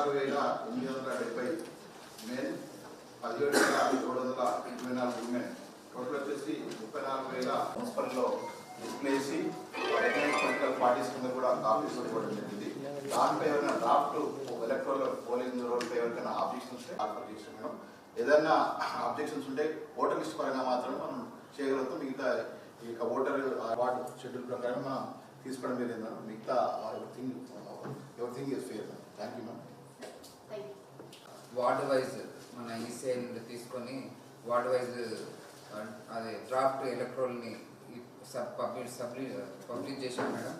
పదహారు వేల ఎనిమిది వందల డెబ్బై మెన్ పదిహేడు వేల ఏడు వందల ఇరవై నాలుగు ఉమెన్ టోటల్ వచ్చేసి ముప్పై నాలుగు వేల మున్సిపల్లో డిస్ప్లేసి పొలిటికల్ పార్టీస్ కింద కూడా కాపీస్ ఇవ్వడం జరిగింది. దానిపై ఏమైనా డ్రాఫ్ట్ ఎలక్ట్రల్ పోలింగ్ రోల్ ఎవరికైనా ఆబ్జెక్షన్స్ ఉంటే ఆఫర్ మేడం. ఏదైనా ఆబ్జెక్షన్స్ ఉంటే ఓటర్ లిస్ట్ పరంగా మాత్రం మనం చేయగలుగుతాం. మిగతా ఈ యొక్క ఓటర్ వార్డు షెడ్యూల్ ప్రకారం మనం తీసుకోవడం జరిగింది మిగతా థింగ్ ఎవరి thing is fair thank you ma'am ward wise మన ఈసీఐ నుండి తీసుకొని వార్డ్ వైజ్ అదే డ్రాఫ్ట్ ఎలక్ట్రోల్ని సబ్ పబ్లిష్ సబ్లి పబ్లిష్ చేశాం మేడం.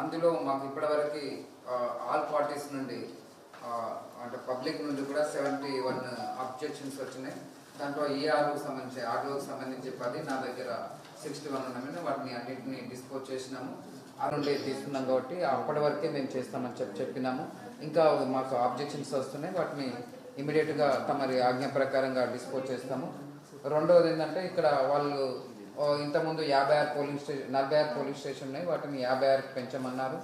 అందులో మాకు ఇప్పటివరకు ఆల్ పార్టీస్ నుండి అంటే పబ్లిక్ నుండి కూడా సెవెంటీ వన్ అబ్జెక్షన్స్ వచ్చినాయి. దాంట్లో ఈఆర్ఓకి సంబంధించి ఆర్ఓకి సంబంధించి పది నా దగ్గర సిక్స్టీ వన్ ఉన్నాయి వాటిని అన్నింటిని డిస్పోజ్ చేసినాము. ఆ నుండి తీసుకున్నాం కాబట్టి అప్పటి వరకే మేము చేస్తామని చెప్పి చెప్పినాము. ఇంకా మాకు ఆబ్జెక్షన్స్ వస్తున్నాయి. వాటిని ఇమీడియట్గా తమరి ఆజ్ఞ ప్రకారంగా డిస్పోజ్ చేస్తాము. రెండవది ఏంటంటే ఇక్కడ వాళ్ళు ఇంతకుముందు యాభై ఆరు పోలింగ్ స్టేషన్ నలభై ఆరు పోలింగ్ స్టేషన్ ఉన్నాయి వాటిని యాభై ఆరుకి పెంచమన్నారు.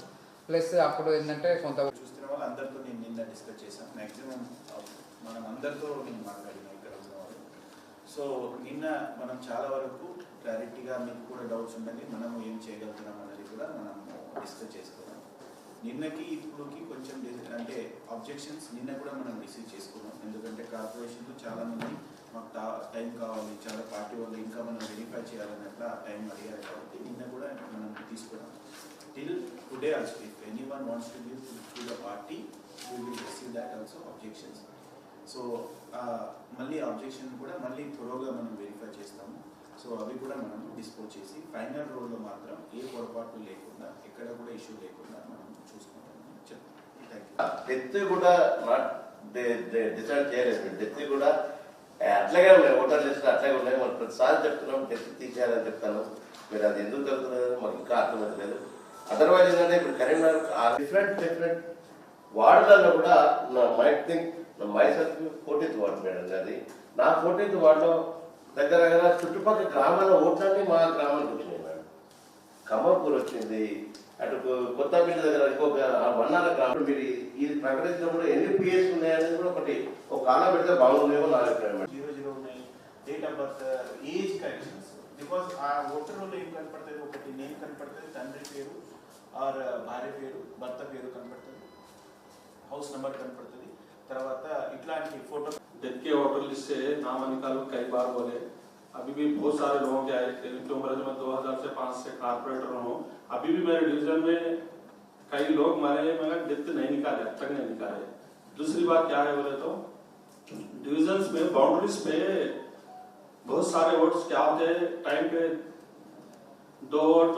ప్లస్ అప్పుడు ఏంటంటే కొంత చూస్తున్న వాళ్ళు అందరితో నేను నిన్న డిస్కస్ చేశాను. మ్యాక్సిమం మనం అందరితో నేను మాట్లాడిన ఇక్కడ సో నిన్న మనం చాలా వరకు క్లారిటీగా మీకు కూడా డౌట్స్ ఉండండి మనం ఏం చేయగలుగుతున్నాం అనేది కూడా మనం డిస్కస్ చేసుకున్నాం నిన్నకి ఇప్పుడుకి కొంచెం అంటే అబ్జెక్షన్స్ నిన్న కూడా మనం రిసీవ్ చేసుకున్నాం. ఎందుకంటే కార్పొరేషన్లో చాలామంది మాకు టైం కావాలి చాలా పార్టీ వాళ్ళు ఇంకా మనం వెరిఫై చేయాలన్నట్లు ఆ టైం అడిగారు కాబట్టి నిన్న కూడా మనం తీసుకున్నాం. Till today also if any one wants to give to the party we will receive also objections so మళ్ళీ అబ్జెక్షన్ కూడా మళ్ళీ త్వరగా మనం వెరిఫై చేస్తాము. సో అవి కూడా మనం డిస్పోజ్ చేసి ఫైనల్ రోల్లో మాత్రం ఏ పొరపాటు లేకుండా ఎక్కడ కూడా ఇష్యూ లేకుండా మనం చూసుకుంటామని చెప్తాం. డెత్ ah, కూడా డిసైడ్ చేయలేదు డెత్ కూడా అట్లాగే ఉన్నాయి. ఓటర్ లిస్ట్ అట్లాగే ఉన్నాయి. మనం ప్రతిసారి చెప్తున్నాం డెత్ తీసేయాలని చెప్తాను. మీరు అది ఎందుకు జరుగుతున్నది మాకు ఇంకా అర్థమవుతలేదు అదర్వైజ్ ఏంటంటే ఇప్పుడు కరీంనగర్ డిఫరెంట్ డిఫరెంట్ వార్డులలో కూడా నా my think myself fourteenth ward madam అది నా ఫోర్టీన్త్ వార్డులో దగ్గర దగ్గర చుట్టుపక్కల గ్రామాల ఓట్లన్నీ మా గ్రామానికి వచ్చినాయి మేడం. కమర్పూర్ వచ్చింది అటు కొత్తపేట దగ్గర ఇంకొక వన్నాల గ్రామం. మీరు ఇది ప్రకటించినప్పుడు ఎన్ని పిఎస్ ఉన్నాయనేది కూడా ఒకటి ఒక కాలం పెడితే బాగుండేమో నా అభిప్రాయం మేడం. జీరో జీరో ఉన్నాయి. Date of birth age corrections because ఆ ఓటర్ ఏం కనపడుతుంది? ఒకటి నేమ్ కనపడుతుంది తండ్రి పేరు ఆర్ భార్య పేరు భర్త పేరు కనపడుతుంది. హౌస్ నెంబర్ కనపడుతుంది. తర్వాత ఇట్లాంటి ఫోటో डेथ के ऑर्डर लिस्ट से नाम निकालो कई बार बोले। अभी भी बहुत सारे लोगों के आए क्योंकि उम्र मैं 2000 से 5 से कारपोरेटर हूँ। अभी भी मेरे डिवीज़न में कई लोग मारे मगर डेथ नहीं निकाले, अब तक नहीं निकाले। दूसरी बात क्या है बोले तो डिविजन्स में बाउंड्रीज पे बहुत सारे वोट्स क्या होते हैं? टाइम पे दो वोट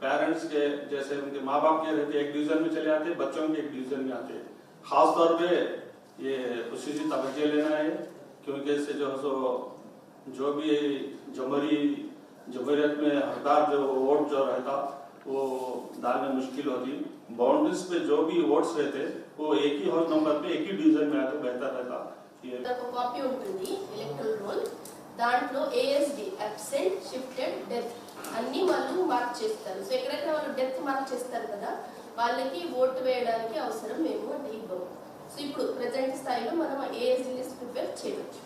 पेरेंट्स के, जैसे उनके माँ बाप के रहते एक डिवीज़न में चले आते, बच्चों के एक डिवीज़न में आते। खासतौर पे ये खुशी तवज्जो लेना है क्योंकि इससे जो है सो जो भी जमहूरी जमहूरियत में हकदार जो वोट जो रहता वो डालने मुश्किल होती बाउंड्रीज पे जो भी वोट्स रहते वो एक ही हाउस नंबर पे एक ही डिवीजन में आते बेहतर रहता ये ఒక కాపీ ఉంటుంది ఎలక్ట్రల్ రోల్ దాంట్లో ఏఎస్డి అబ్సెంట్ షిఫ్టెడ్ డెత్ అన్ని వాళ్ళు మార్క్ చేస్తారు సో ఎక్కడెక్కడ వాళ్ళు డెత్ మార్క్ చేస్తారు కదా వాళ్ళకి ఓటు వేయడానికి అవసరం మేము అంటే ఇవ్వము సో ఇప్పుడు ప్రజెంట్ స్థాయిలో మనం ఏఎస్డి లిస్ట్ ప్రిపేర్ చేయవచ్చు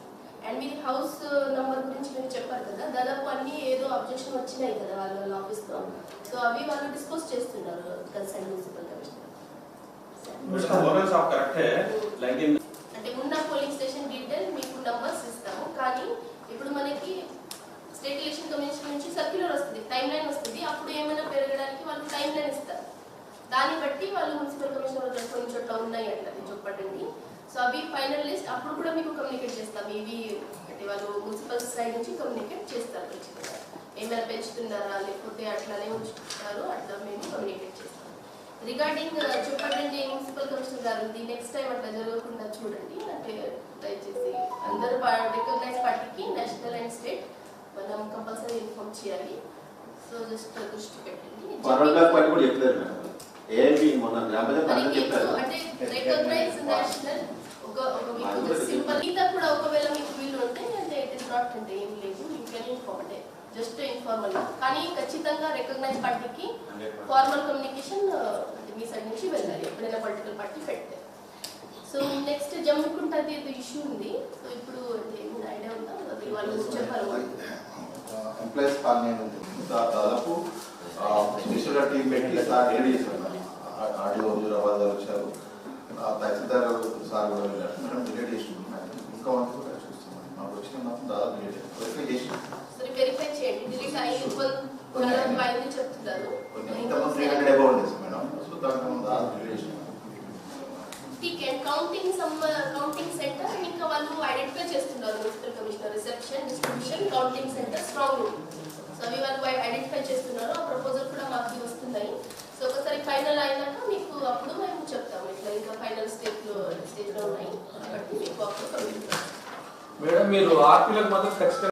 అండ్ మీరు హౌస్ నంబర్ గురించి మీరు చెప్పారు కదా దాదాపు అన్ని ఏదో అబ్జెక్షన్ వచ్చినాయి కదా వాళ్ళ వాళ్ళ ఆఫీస్లో సో అవి వాళ్ళు డిస్పోజ్ చేస్తున్నారు కన్సల్ట్ మున్సిపల్ కమిషనర్ అంటే ఉన్న పోలింగ్ స్టేషన్ డీటెయిల్ మీకు నంబర్స్ ఇస్తాము. కానీ ఇప్పుడు మనకి స్టేట్ ఎలక్షన్ కమిషన్ నుంచి సర్క్యులర్ వస్తుంది టైం లైన్ వస్తుంది. అప్పుడు ఏమైనా పెరగడానికి వాళ్ళు టైం లైన్ ఇస్తారు. దాన్ని బట్టి వాళ్ళు మున్సిపల్ కమిషనర్ దగ్గర కొన్ని చోట్ల ఉన్నాయి అంటారు చెప్పండి సో అవి ఫైనల్ లిస్ట్ అప్పుడు కూడా మీకు కమ్యూనికేట్ చేస్తాం. ఇవి అంటే వాళ్ళు మున్సిపల్ సైడ్ నుంచి కమ్యూనికేట్ చేస్తారు ఖచ్చితంగా. ఏమైనా పెంచుతున్నారా లేకపోతే అట్లానే ఉంచుకుంటారు అట్లా మేము కమ్యూనికేట్ చేస్తాం. రిగార్డింగ్ uh, చెప్పండి మున్సిపల్ కమిషనర్ గారు నెక్స్ట్ టైం అట్లా జరగకుండా చూడండి. అంటే దయచేసి అందరూ రికగ్నైజ్ పార్టీకి నేషనల్ అండ్ స్టేట్ మనం కంపల్సరీ ఇన్ఫార్మ్ చేయాలి. సో జస్ట్ దృష్టి పెట్టండి. వరంగల్ పని కూడా చెప్పలేదు మేడం ఏమి మొన్న గ్రామ పంచాయతీ మనకి చెప్పారు కూడా ఒకవేళ మీకు వీలు ఉంటే అంటే ఇట్ ఇస్ నాట్ అంటే ఏం లేదు you can inform just informal కానీ ఖచ్చితంగా రికగ్నైజ్ పార్టీకి ఫార్మల్ కమ్యూనికేషన్ అంటే మీ సైడ్ నుంచి వెళ్ళాలి. ఎప్పుడైనా పొలిటికల్ పార్టీ పెడితే జమ్మికుంటది ఏదో ఇష్యూ ఉంది. సో ఇప్పుడు ఏమైనా ఐడియా ఉందా? అది వాళ్ళు చెప్పారు. ఎంప్లాయీస్ కాలనీ దాదాపు స్పెషల్ టీం పెట్టి సార్ ఆడియో హుజురాబాద్ గారు వచ్చారు తహసీల్దార్ సార్ కూడా వెళ్ళారు. మేడం డిలేట్ చేస్తున్నాం ఇంకా వన్ కూడా చూస్తున్నాం. మాకు వచ్చిన మాత్రం దాదాపు డిలేట్ వెరిఫై చేసి ఇంతమంది త్రీ హండ్రెడ్ అబౌవ్ ఉండేది మేడం. సో మనం దాదాపు డిలేట్ చేసినాం కౌంటింగ్ సమ్ కౌంటింగ్ సెంటర్ ఇంకా వాళ్ళు ఐడెంటిఫై చేస్తున్నారు. Municipal commissioner reception distribution counting centre strong room so అవి వాళ్ళు ఐడెంటిఫై చేస్తున్నారు. ఆ ప్రపోజల్ కూడా మాకు వస్తున్నాయి సో ఒకసారి ఫైనల్ అయినాక మీకు అప్పుడు మేము చెప్తాము ఇట్లా ఇంకా ఫైనల్ స్టేజ్లో స్టేజ్లో ఉన్నాయి కాబట్టి మీకు అప్పుడు కమ్యూనికేట్ మేడం మీరు ఆర్పీలకు మాత్రం ఖచ్చితంగా